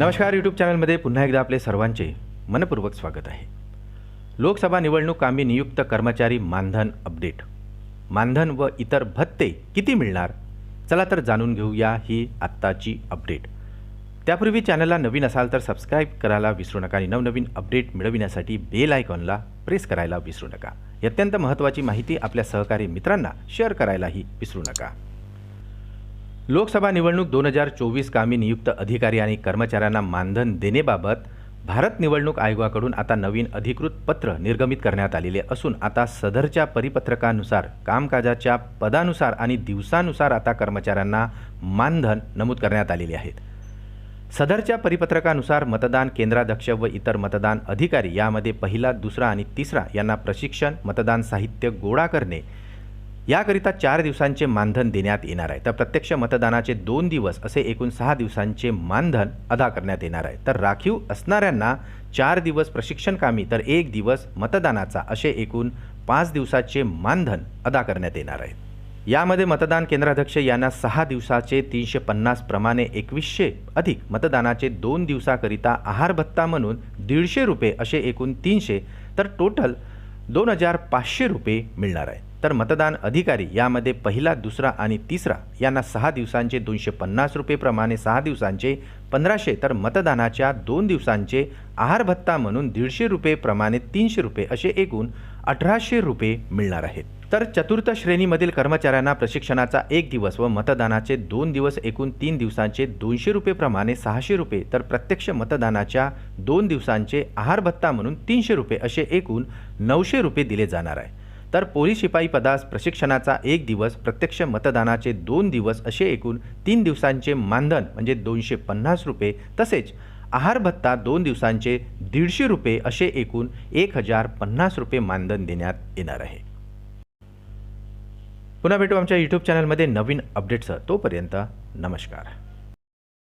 नमस्कार यूट्यूब चॅनलमध्ये पुन्हा एकदा आपले सर्वांचे मनपूर्वक स्वागत आहे. लोकसभा निवडणूक कामी नियुक्त कर्मचारी मानधन अपडेट. मानधन व इतर भत्ते किती मिळणार? चला तर जाणून घेऊया ही आत्ताची अपडेट. त्यापूर्वी चॅनलला नवीन असाल तर सबस्क्राईब करायला विसरू नका आणि नवनवीन अपडेट मिळविण्यासाठी बेल आयकॉनला प्रेस करायला विसरू नका. अत्यंत महत्त्वाची माहिती आपल्या सहकारी मित्रांना शेअर करायलाही विसरू नका. लोकसभा निवडणूक दोन हजार चोवीस कामी नियुक्त अधिकारी आणि कर्मचाऱ्यांना मानधन देण्याबाबत भारत निवडणूक आयोगाकडून आता नवीन अधिकृत पत्र निर्गमित करण्यात आलेले असून आता सदरच्या परिपत्रकानुसार कामकाजाच्या पदानुसार आणि दिवसानुसार आता कर्मचाऱ्यांना मानधन नमूद करण्यात आलेले आहेत. सदरच्या परिपत्रकानुसार मतदान केंद्राध्यक्ष व इतर मतदान अधिकारी यामध्ये पहिला दुसरा आणि तिसरा यांना प्रशिक्षण मतदान साहित्य गोळा करणे याकरिता चार दिवसांचे मानधन देण्यात येणार आहे. तर प्रत्यक्ष मतदानाचे दोन दिवस असे एकूण सहा दिवसांचे मानधन अदा करण्यात येणार आहे. तर राखीव असणाऱ्यांना चार दिवस प्रशिक्षण कामी तर एक दिवस मतदानाचा असे एकूण पाच दिवसाचे मानधन अदा करण्यात येणार आहे. यामध्ये मतदान केंद्राध्यक्ष यांना सहा दिवसाचे तीनशे पन्नास प्रमाणे एकवीसशे अधिक मतदानाचे दोन दिवसाकरिता आहार भत्ता म्हणून दीडशे रुपये असे एकूण तीनशे तर टोटल दोन हजार पाचशे रुपये मिळणार आहे. तर मतदान अधिकारी यामध्ये पहिला दुसरा आणि तिसरा यांना सहा दिवसांचे दोनशे पन्नास रुपयेप्रमाणे सहा दिवसांचे पंधराशे तर मतदानाच्या दोन दिवसांचे आहार भत्ता म्हणून दीडशे रुपयेप्रमाणे तीनशे रुपये असे एकूण अठराशे रुपये मिळणार आहेत. तर चतुर्थ श्रेणीमधील कर्मचाऱ्यांना प्रशिक्षणाचा एक दिवस व मतदानाचे दोन दिवस एकूण तीन दिवसांचे दोनशे रुपयेप्रमाणे सहाशे रुपये तर प्रत्यक्ष मतदानाच्या दोन दिवसांचे आहार भत्ता म्हणून तीनशे रुपये असे एकूण नऊशे रुपये दिले जाणार आहे. तर पोलीस शिपाई पदास प्रशिक्षणाचा एक दिवस प्रत्यक्ष मतदानाचे दोन दिवस असे एकूण तीन दिवसांचे मानधन म्हणजे दोनशे पन्नास रुपये तसेच आहार भत्ता दोन दिवसांचे दीडशे रुपये असे एकूण एक हजार पन्नास रुपये मानधन देण्यात येणार आहे. पुन्हा भेटू आमच्या यूट्यूब चॅनलमध्ये नवीन अपडेट्सह तोपर्यंत नमस्कार.